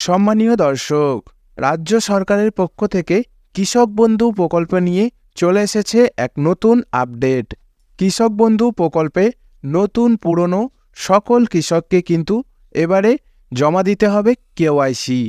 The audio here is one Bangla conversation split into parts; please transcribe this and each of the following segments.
সম্মানীয় দর্শক, রাজ্য সরকারের পক্ষ থেকে কৃষক বন্ধু প্রকল্প নিয়ে চলে এসেছে এক নতুন আপডেট। কৃষক বন্ধু প্রকল্পে নতুন, পুরনো সকল কৃষককে কিন্তু এবারে জমা দিতে হবে কেওয়াইসি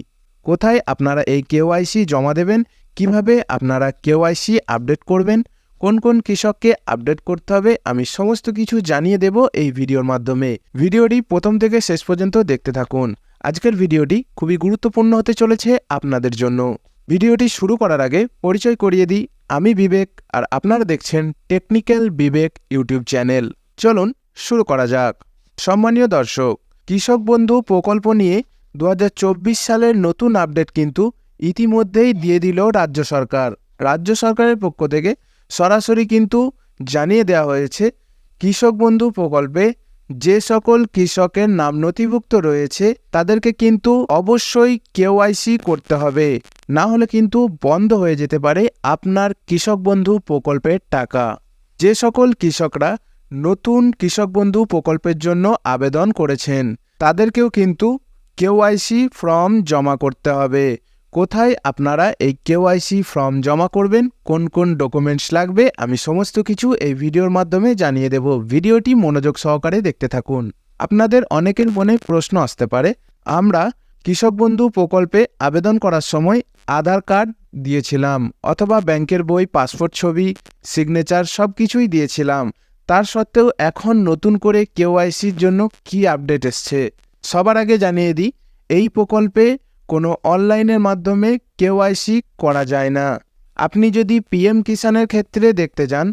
কোথায় আপনারা এই কেওয়াইসি জমা দেবেন? কীভাবে আপনারা কেওয়াইসি আপডেট করবেন? কোন কোন কৃষককে আপডেট করতে হবে? আমি সমস্ত কিছু জানিয়ে দেব এই ভিডিওর মাধ্যমে। ভিডিওটি প্রথম থেকে শেষ পর্যন্ত দেখতে থাকুন। আজকের ভিডিওটি খুবই গুরুত্বপূর্ণ হতে চলেছে আপনাদের জন্য। ভিডিওটি শুরু করার আগে পরিচয় করিয়ে দিই। আমি বিবেক আর আপনারা দেখছেন টেকনিক্যাল বিবেক ইউটিউব চ্যানেল। চলুন শুরু করা যাক। সম্মানীয় দর্শক, কৃষক বন্ধু প্রকল্প নিয়ে দু হাজার চব্বিশ সালের নতুন আপডেট কিন্তু ইতিমধ্যেই দিয়ে দিল রাজ্য সরকার। রাজ্য সরকারের পক্ষ থেকে সরাসরি কিন্তু জানিয়ে দেওয়া হয়েছে, কৃষক বন্ধু প্রকল্পে যে সকল কৃষকের নাম নথিভুক্ত রয়েছে, তাদেরকে কিন্তু অবশ্যই কেওয়াইসি করতে হবে। না হলে কিন্তু বন্ধ হয়ে যেতে পারে আপনার কৃষক বন্ধু প্রকল্পের টাকা। যে সকল কৃষকরা নতুন কৃষক বন্ধু প্রকল্পের জন্য আবেদন করেছেন, তাদেরকেও কিন্তু কেওয়াইসি ফর্ম জমা করতে হবে। কোথায় আপনারা এই কেওয়াইসি ফর্ম জমা করবেন, কোন কোন ডকুমেন্টস লাগবে, আমি সমস্ত কিছু এই ভিডিওর মাধ্যমে জানিয়ে দেব। ভিডিওটি মনোযোগ সহকারে দেখতে থাকুন। আপনাদের অনেকের মনে প্রশ্ন আসতে পারে, আমরা কৃষক বন্ধু প্রকল্পে আবেদন করার সময় আধার কার্ড দিয়েছিলাম অথবা ব্যাংকের বই, পাসপোর্ট ছবি, সিগনেচার সব কিছুই দিয়েছিলাম। তার সত্ত্বেও এখন নতুন করে কেওয়াইসির জন্য কি আপডেট এসছে, সবার আগে জানিয়ে দিই, এই প্রকল্পে কোনো অনলাইনের মাধ্যমে কেওয়াইসি করা যায় না। আপনি যদি পিএম কিষানের ক্ষেত্রে দেখতে যান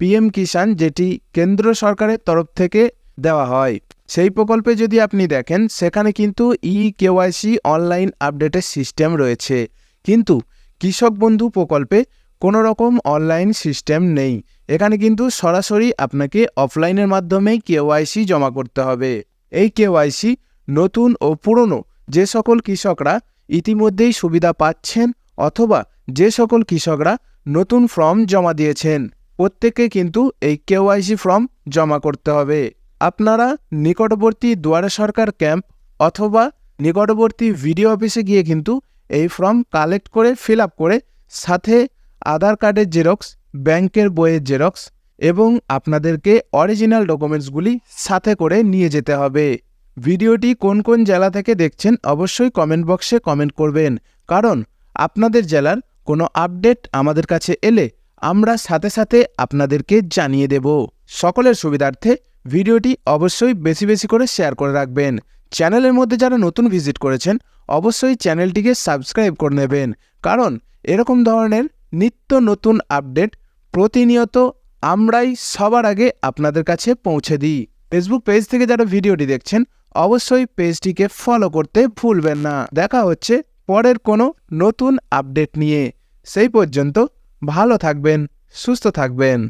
পিএম কিষান যেটি কেন্দ্র সরকারের তরফ থেকে দেওয়া হয়, সেই প্রকল্পে যদি আপনি দেখেন, সেখানে কিন্তু ই কেওয়াইসি অনলাইন আপডেটের সিস্টেম রয়েছে। কিন্তু কৃষক বন্ধু প্রকল্পে কোনো রকম অনলাইন সিস্টেম নেই। এখানে কিন্তু সরাসরি আপনাকে অফলাইনের মাধ্যমেই কেওয়াইসি জমা করতে হবে। এই কেওয়াইসি নতুন ও পুরনো যে সকল কৃষকরা ইতিমধ্যেই সুবিধা পাচ্ছেন অথবা যে সকল কৃষকরা নতুন ফর্ম জমা দিয়েছেন, প্রত্যেককে কিন্তু এই কেওয়াইসি ফর্ম জমা করতে হবে। আপনারা নিকটবর্তী দুয়ারে সরকার ক্যাম্প অথবা নিকটবর্তী ভিডিও অফিসে গিয়ে কিন্তু এই ফর্ম কালেক্ট করে ফিল করে সাথে আধার কার্ডের জেরক্স, ব্যাংকের বইয়ের জেরক্স এবং আপনাদেরকে অরিজিনাল ডকুমেন্টসগুলি সাথে করে নিয়ে যেতে হবে। ভিডিওটি কোন কোন জেলা থেকে দেখছেন অবশ্যই কমেন্ট বক্সে কমেন্ট করবেন। কারণ আপনাদের জেলার কোনো আপডেট আমাদের কাছে এলে আমরা সাথে সাথে আপনাদেরকে জানিয়ে দেব। সকলের সুবিধার্থে ভিডিওটি অবশ্যই বেশি বেশি করে শেয়ার করে রাখবেন। চ্যানেলের মধ্যে যারা নতুন ভিজিট করেছেন, অবশ্যই চ্যানেলটিকে সাবস্ক্রাইব করে নেবেন। কারণ এরকম ধরনের নিত্য নতুন আপডেট প্রতিনিয়ত আমরাই সবার আগে আপনাদের কাছে পৌঁছে দিই। ফেসবুক পেজ থেকে যারা ভিডিওটি দেখছেন অবশ্যই পেজটিকে ফলো করতে ভুলবেন না। দেখা হচ্ছে পরের কোনো নতুন আপডেট নিয়ে। সেই পর্যন্ত ভালো থাকবেন, সুস্থ থাকবেন।